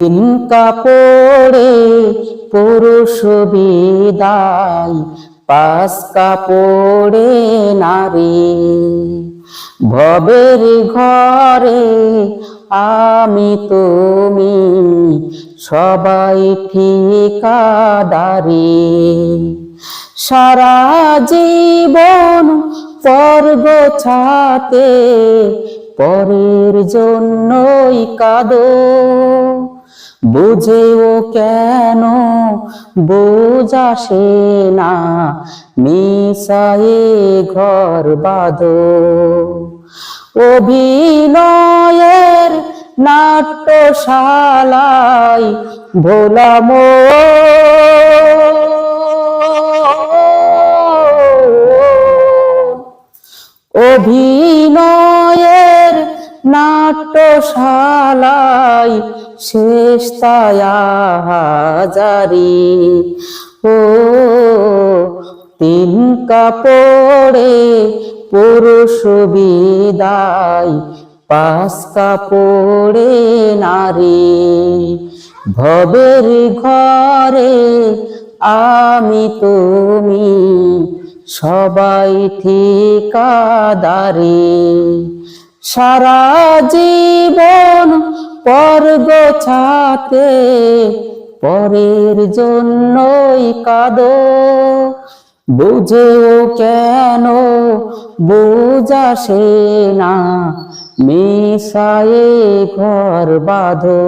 তিন কাপড়ে পুরুষ বিদায় পাঁচ কাপড়ে নারী। ভবের ঘরে আমি তুমি, সবাই ঠিকাদারি। সারা জীবন পর্ব ছাতে, পরের জন্যই কাঁদো। বুঝেও কেন বোঝাসে না। মিশায়ে ঘর বাঁধো। অভিনয়ের নাট্যশালায় ভোলাম। অভিনয়ের নাট্যশালায় শেষ হাজারি ও, তিন কাপড়ে পুরুষ বিদায়, পাঁচ কাপড়ে নারী। ভবের ঘরে আমি তুমি, সবাই ঠিকাদারি। সারা জীবন পর গোছাতে পরের জন্যই কাঁদো। বুঝেও কেন বুঝাসে না মিশায়ে ঘর বাঁধো।